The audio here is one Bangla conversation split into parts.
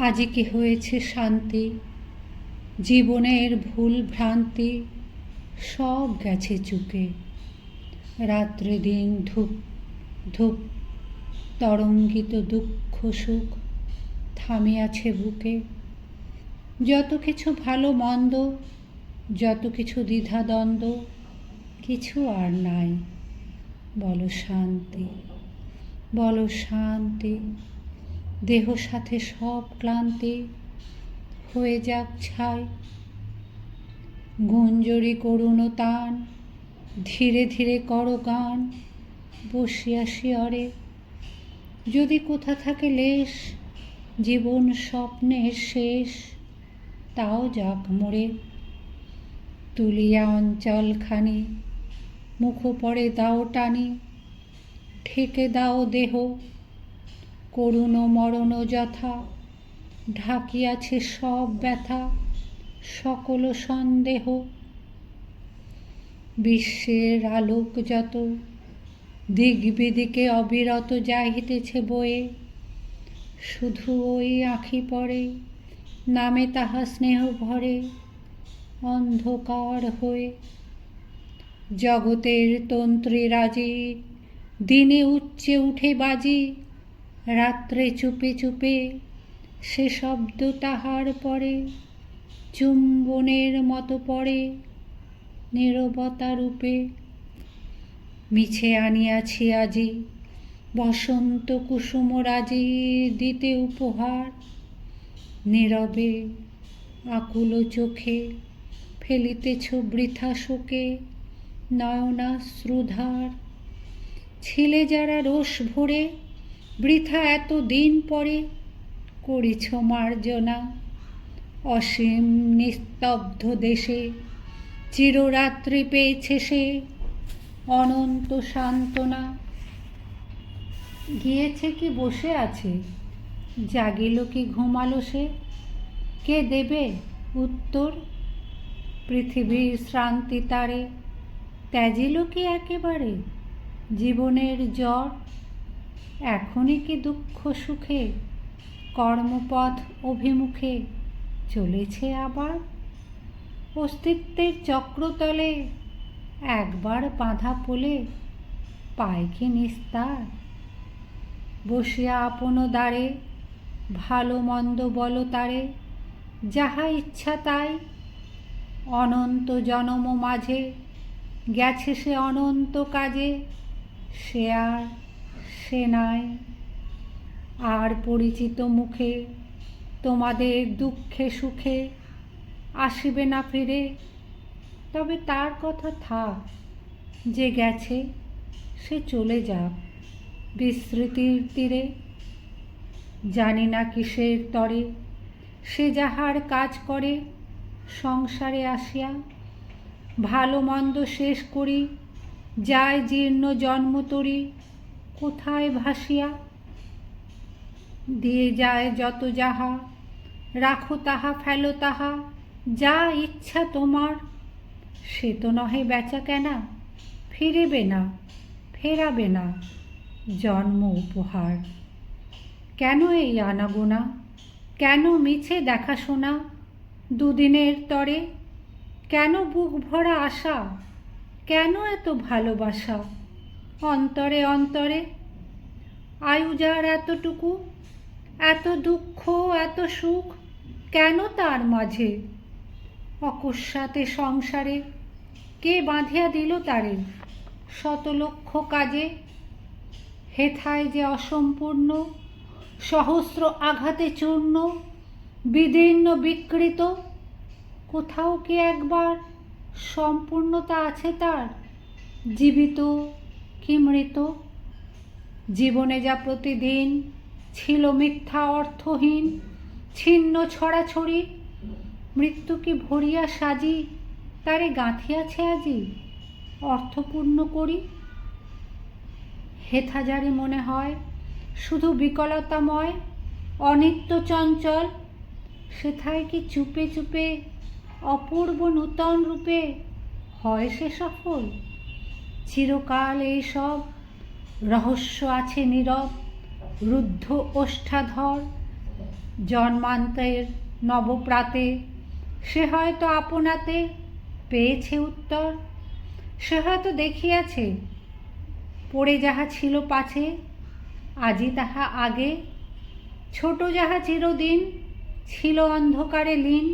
আজই কি হয়েছে শান্তি? জীবনের ভুল ভ্রান্তি সব গেছে চুকে। রাত্রে দিন ধূপ ধূপ, তরঙ্গিত দুঃখ সুখ থামিয়াছে বুকে। যত কিছু ভালো মন্দ, যত কিছু দ্বিধাদ্বন্দ্ব কিছু আর নাই। বলো শান্তি বলো শান্তি। দেহ সাথে সব ক্লান্তি হয়ে যাক ছাই। গুঞ্জরি করুণ তান, ধীরে ধীরে করো গান বসিয়া শিয়রে যদি কোথা থাকে লেশ, জীবন স্বপ্নের শেষ, তাও যাক মোড়ে। তুলিয়া অঞ্চলখানি, মুখ পড়ে দাও টানি ঠেকে দাও দেহ করুণ মরণ যথা, ঢাকিয়াছে সব ব্যথা, সকল সন্দেহ। বিশ্বের আলোক যত দিক বিদিকে অবিরত যাইতেছে বয়ে। শুধু ওই আঁখি পড়ে, নামে তাহা স্নেহ ভরে, অন্ধকার হয়ে। জগতের তন্ত্রী রাজি, দিনে উচ্চে উঠে বাজি রাত্রে চুপে চুপে সে শব্দ তাহার পরে, চুম্বনের মতো পড়ে নীরবতা রূপে। মিছে আনিয়াছি আজি বসন্ত কুসুম রাজি দিতে উপহার। নীরবে আকুল চোখে ফেলিতেছ বৃথা শোকে নয়নাশ্রুধার। ছিলে যারা রোষ ভরে বৃথা এত দিন পরে করিছ মার্জনা। অসীম নিস্তব্ধ দেশে চিররাত্রি পেয়েছে সে অনন্ত সান্ত্বনা। গিয়েছে কি বসে আছে? জাগিল কি ঘুমালো সে? কে দেবে উত্তর? পৃথিবীর শ্রান্তি তারে ত্যাজিল কি একেবারে? জীবনের জ্বর এখনই কি দুঃখ সুখে, কর্মপথ অভিমুখে চলেছে আবার? অস্তিত্বের চক্রতলে একবার বাঁধা পোলে পায় কি নিস্তার? বসিয়া আপন দ্বারে, ভালো মন্দ বল তারে, যাহা ইচ্ছা তাই। অনন্ত জনম মাঝে গেছে সে অনন্ত কাজে, সে আর সে নাই। আর পরিচিত মুখে তোমাদের দুঃখে সুখে আসিবে না ফিরে। তবে তার কথা থাক, যে গেছে সে চলে যাক বিস্মৃতির তীরে। জানি না কিসের তরে, সে যাহার কাজ করে সংসারে আসিয়া। ভালো মন্দ শেষ করি, যায় জীর্ণ জন্ম তরি কোথায় ভাসিয়া? দিয়ে যায় যত যাহা, রাখো তাহা, ফেলো তাহা, যা ইচ্ছা তোমার। সে তো নহে বেচা কেনা, ফিরিবে না, ফেরাবে না, জন্ম উপহার। কেন এই আনাগোনা? কেন মিছে দেখাশোনা? দুদিনের তরে, কেন বুক ভরা আশা? কেন এত ভালোবাসা? অন্তরে অন্তরে। আয়ু যার এতটুকু, এত দুঃখ, এত সুখ, কেন তার মাঝে? অকস্মাতে সংসারে কে বাঁধিয়া দিল তারে? শত লক্ষ কাজে। হেথায় যে অসম্পূর্ণ, সহস্র আঘাতে চূর্ণ, বিদীর্ণ বিকৃত, কোথাও কি একবার সম্পূর্ণতা আছে তার? জীবিত কি মৃত জীবনে যা প্রতিদিন ছিল মিথ্যা অর্থহীন, ছিন্ন ছড়াছড়ি, মৃত্যু কি ভরিয়া সাজি, তারে গাঁথিয়াছে আজি, অর্থপূর্ণ করি? হেথাজারি মনে হয় শুধু বিকলতাময়, অনিত্য চঞ্চল, সেথায় কি চুপে চুপে অপূর্ব নূতন রূপে হয় সে সফল? চিরকাল এইসব রহস্য আছে নীরব, রুদ্ধ ওষ্ঠাধর। জন্মান্তের নবপ্রাতে সে হয়তো আপনাতে পেয়েছে উত্তর। সে হয়তো দেখিয়াছে, পড়ে যাহা ছিল পাছে, আজি তাহা আগে। ছোট যাহা চিরদিন ছিল অন্ধকারে লীন,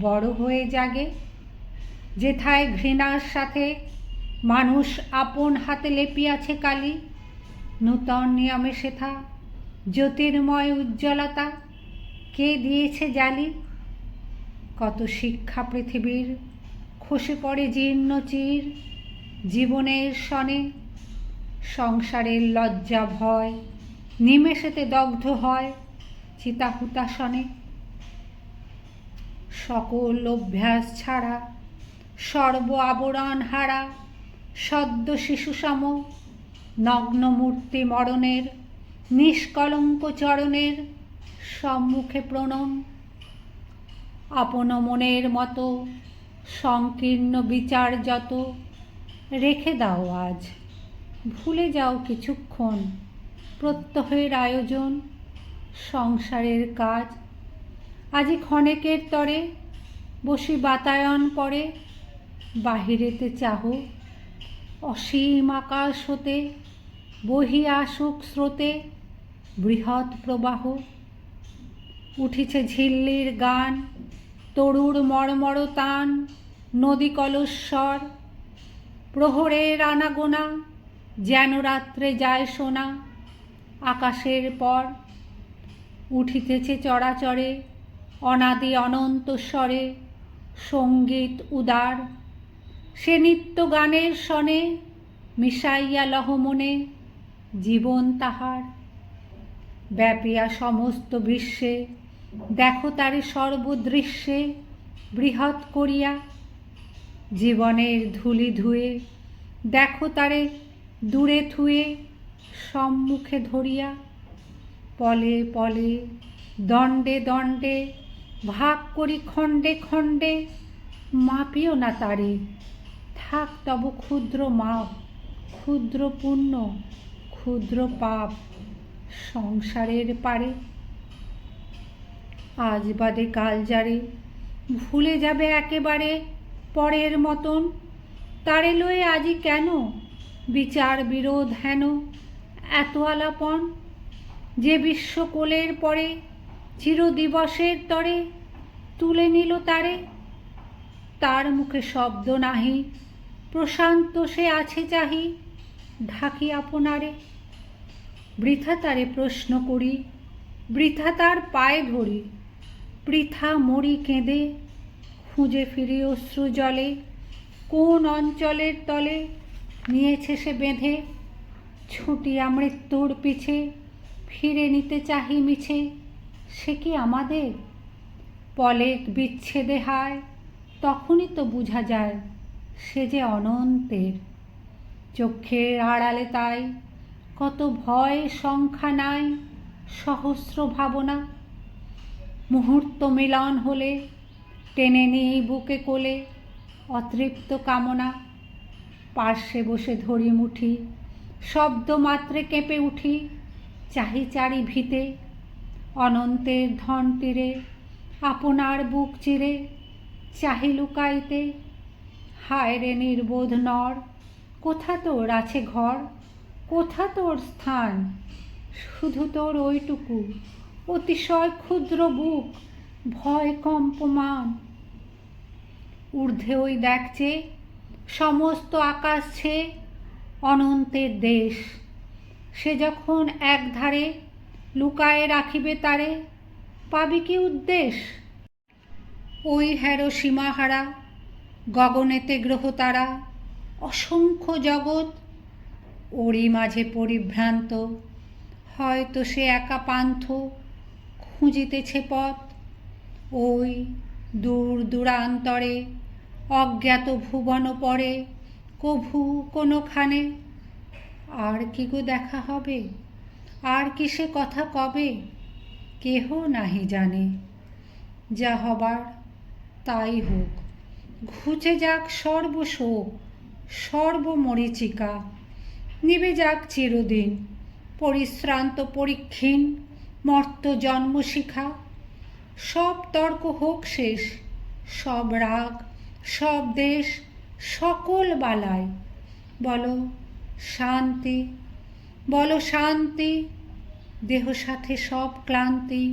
বড় হয়ে জাগে। যেথায় ঘৃণার সাথে মানুষ আপন হাতে লেপিয়াছে কালি। নূতন নিয়মে সেথা জ্যোতির্ময় উজ্জ্বলতা। কে দিয়েছে জালি? কত শিক্ষা পৃথিবীর, খসে পড়ে জীর্ণ চির। জীবনের সনে সংসারের লজ্জা ভয়, নিমেষেতে দগ্ধ হয় চিতাহুতাসনে সকল অভ্যাস ছাড়া, সর্ব আবরণ হারা সদ্য শিশুসম, নগ্ন মূর্তি মরণের, নিষ্কলঙ্ক চরণের সম্মুখে প্রণম। আপন মনের মতো সংকীর্ণ বিচার যত, রেখে দাও আজ। ভুলে যাও কিছুক্ষণ প্রত্যহের আয়োজন, সংসারের কাজ। আজি ক্ষণেকের তরে বসি বাতায়ন পরে বাহিরেতে চাহ অসীম আকাশ হতে, বহি আসুক স্রোতে, বৃহৎ প্রবাহ। উঠিছে ঝিল্লির গান, তরুর মর্মর তান, নদী কলস্বর। প্রহরের আনাগোনা, যেন রাত্রে যায় সোনা, আকাশের পর। উঠিতেছে চরাচরে অনাদি অনন্ত স্বরে, সংগীত উদার। সে নিত্য গানের সনে মিশাইয়া লহমনে জীবন তাহার। ব্যাপিয়া সমস্ত বিশ্বে, দেখো তারে সর্বদৃশ্যে বৃহৎ করিয়া। জীবনের ধুলি ধুয়ে, দেখো তারে দূরে থুয়ে সম্মুখে ধরিয়া। পলে পলে, দণ্ডে দণ্ডে, ভাগ করি খণ্ডে খণ্ডে, মাপিও না তারে থাক তব ক্ষুদ্র মাপ ক্ষুদ্র পুণ্য ক্ষুদ্র পাপ সংসারের পারে। আজ বাদে কাল যারে ভুলে যাবে একেবারে পরের মতন, তারে লয়ে আজি কেন বিচার বিরোধ হেন এত আলাপন? যে বিশ্বকোলের পরে চিরদিবসের তরে তুলে নিল তারে, তার মুখে শব্দ নাহি। প্রশান্ত সে আছে চাহি ঢাকি আপনারে। বৃথা তারে প্রশ্ন করি, বৃথা তার পায়ে ধরি, বৃথা মরি কেঁদে, খুঁজে ফিরি অশ্রু জলে, কোন অঞ্চলের তলে নিয়েছে সে বেঁধে ছুটিয়া মৃত্যুর পিছে, ফিরে নিতে চাহি মিছে, সে কি আমাদের? পলেক বিচ্ছেদে হায়, তখনই তো বোঝা যায় সে যে অনন্তের। চক্ষের আড়ালে তাই কত ভয় সংখ্যা নাই, সহস্র ভাবনা। মুহূর্ত মিলন হলে, টেনে নিই বুকে কোলে অতৃপ্ত কামনা। পার্শ্বে বসে ধরি মুঠি, শব্দ মাত্রে কেঁপে উঠি চাহি চারি ভিতে। অনন্তের ধন তীরে, আপনার বুক চিরে চাহি লুকাইতে। হায় রে নির্বোধ নর, কোথা তোর আছে ঘর? কোথা তোর স্থান? শুধু তোর ওইটুকু, অতিশয় ক্ষুদ্র বুক, ভয় কম্পমান। ঊর্ধ্বে ওই দেখছে সমস্ত আকাশ ছে অনন্তের দেশ। সে যখন একধারে লুকায়ে রাখিবে তারে, পাবি কি উদ্দেশ? ওই হ্যারো সীমাহারা গগনেতে গ্রহতারা অসংখ্য জগৎ ওরই মাঝে পরিভ্রান্ত। হয়তো সে একা পান্থ, খুঁজিতেছে পথ। ওই দূর দূরান্তরে, অজ্ঞাত ভুবন পরে কভু কোনোখানে। আর কি গো দেখা হবে? আর কি সে কথা কবে? কেহ নাহি জানে। যা হবার তাই হোক। ঘুচে যাক সর্বশোক, সর্বমরিচিকা। নিবে যাক চিরদিন পরিশ্রান্ত পরীক্ষীণ মর্ত জন্ম শিখা সব তর্ক হোক শেষ, সব রাগ, সব দেশ, সকল বালায় বলো শান্তি বলো শান্তি, দেহ সাথে সব ক্লান্তি,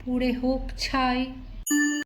পুড়ে হোক ছাই।